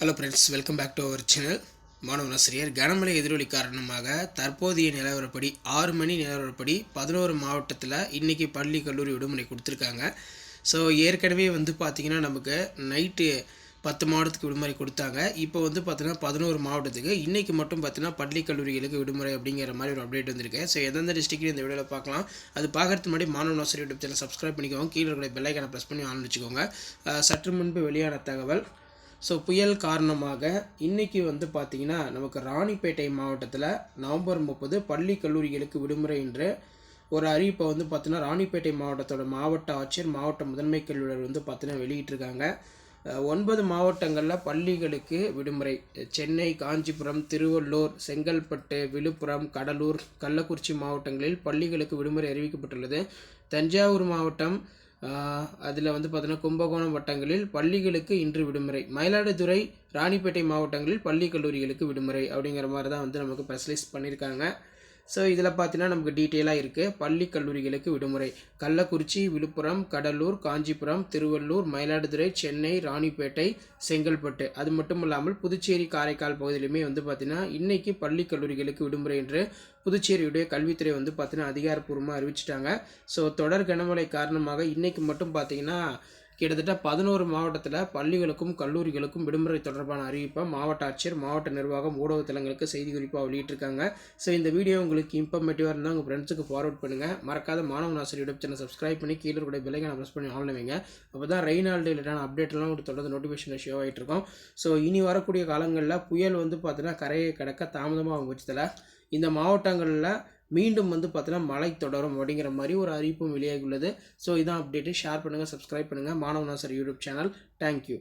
Hello friends welcome back to our channel மாணவன் ஆசிரியர் கனமழை எதிரொலி காரணமாக தற்போதைய நிலவரப்படி ஆறு மணி நிலவரப்படி பதினோரு மாவட்டத்தில் இன்றைக்கி பள்ளி கல்லூரி விடுமுறை கொடுத்துருக்காங்க. ஸோ ஏற்கனவே வந்து பார்த்திங்கன்னா நமக்கு நைட்டு பத்து மாவட்டத்துக்கு விடுமுறை கொடுத்தாங்க. இப்போ வந்து பார்த்தீங்கன்னா பதினோரு மாவட்டத்துக்கு. இன்றைக்கி மட்டும் பார்த்திங்கன்னா பள்ளி கல்லூரிகளுக்கு விடுமுறை அப்படிங்கிற மாதிரி ஒரு அப்டேட் வந்திருக்கு. ஸோ எந்தெந்த டிஸ்ட்ரிக்ட் இந்த வீடியோவில் பார்க்கலாம். அது பார்க்குறதுக்கு முன்னாடி மாணவன் ஆசிரியர் யூடியூப் சேனல் சப்ஸ்கிரைப் பண்ணிக்கோங்க. கீழே இருக்கிற பெல்லைக்கான ப்ரெஸ் பண்ணி ஆன் வச்சுக்கோங்க சற்று முன்பு வெளியான தகவல். ஸோ புயல் காரணமாக இன்றைக்கி வந்து பார்த்திங்கன்னா நமக்கு ராணிப்பேட்டை மாவட்டத்தில் நவம்பர் முப்பது பள்ளி கல்லூரிகளுக்கு விடுமுறை என்று ஒரு அறிவிப்பை வந்து பார்த்தீங்கன்னா ராணிப்பேட்டை மாவட்டத்தோட மாவட்ட ஆட்சியர் மாவட்ட முதன்மை கல்வியாளர் வந்து பார்த்தீங்கன்னா வெளியிட்டிருக்காங்க. ஒன்பது மாவட்டங்களில் பள்ளிகளுக்கு விடுமுறை. சென்னை காஞ்சிபுரம் திருவள்ளூர் செங்கல்பட்டு விழுப்புரம் கடலூர் கள்ளக்குறிச்சி மாவட்டங்களில் பள்ளிகளுக்கு விடுமுறை அறிவிக்கப்பட்டுள்ளது. தஞ்சாவூர் மாவட்டம் அதில் வந்து பார்த்தீங்கன்னா கும்பகோணம் வட்டங்களில் பள்ளிகளுக்கு இன்று விடுமுறை. மயிலாடுதுறை ராணிப்பேட்டை மாவட்டங்களில் பள்ளி கல்லூரிகளுக்கு விடுமுறை அப்படிங்கிற மாதிரி தான் வந்து நமக்கு ஸ்பெஷலைஸ் பண்ணியிருக்காங்க ஸோ இதில் பார்த்தீங்கன்னா நமக்கு டீட்டெயிலாக இருக்குது பள்ளி கல்லூரிகளுக்கு விடுமுறை. கள்ளக்குறிச்சி விழுப்புரம் கடலூர் காஞ்சிபுரம் திருவள்ளூர் மயிலாடுதுறை சென்னை ராணிப்பேட்டை செங்கல்பட்டு. அது மட்டும் இல்லாமல் புதுச்சேரி காரைக்கால் பகுதியிலுமே வந்து பார்த்தீங்கன்னா இன்றைக்கு பள்ளி கல்லூரிகளுக்கு விடுமுறை என்று புதுச்சேரியுடைய கல்வித்துறை வந்து பார்த்திங்கன்னா அதிகாரப்பூர்வமாக அறிவிச்சிட்டாங்க. ஸோ தொடர் கனமழை காரணமாக இன்றைக்கி மட்டும் பார்த்தீங்கன்னா கிட்டத்தட்ட பதினோரு மாவட்டத்தில் பள்ளிகளுக்கும் கல்லூரிகளுக்கும் விடுமுறை தொடர்பான அறிவிப்பை மாவட்ட ஆட்சியர் மாவட்ட நிர்வாகம் ஊடகத்தலங்களுக்கு செய்தி குறிப்பாக வெளியிட்டிருக்காங்க. ஸோ இந்த வீடியோ உங்களுக்கு இன்ஃபர்மேட்டிவாக இருந்தால் உங்கள் ஃப்ரெண்ட்ஸுக்கு ஃபார்வர்ட் பண்ணுங்கள் மறக்காத மாணவன் ஆசிரியர் யூடியூப் சேனல் சப்ஸ்கிரைப் பண்ணி கீழே கூட பிள்ளைங்க ப்ரெஸ் பண்ணி ஆன் வைங்க. அப்போ தான் ரெயின் ஆல் ரிலேட்டான அப்டேட்லாம் உங்களுக்கு தொடர்ந்து நோட்டிஃபிகேஷன் ஷோ ஆகிட்டு இருக்கும். ஸோ இனி வரக்கூடிய காலங்களில் புயல் வந்து பார்த்தீங்கன்னா கரையை கடக்க அவங்க பட்சத்தில் இந்த மாவட்டங்களில் மீண்டும் வந்து பார்த்தீங்கன்னா மழை தொடரும் அப்படிங்கிற மாதிரி ஒரு அறிவிப்பும் வெளியாகியுள்ளது ஸோ இதான் அப்டேட்டு ஷேர் பண்ணுங்கள் சப்ஸ்கிரைப் பண்ணுங்கள் மாணவனாசர் யூடியூப் சேனல் தேங்க்யூ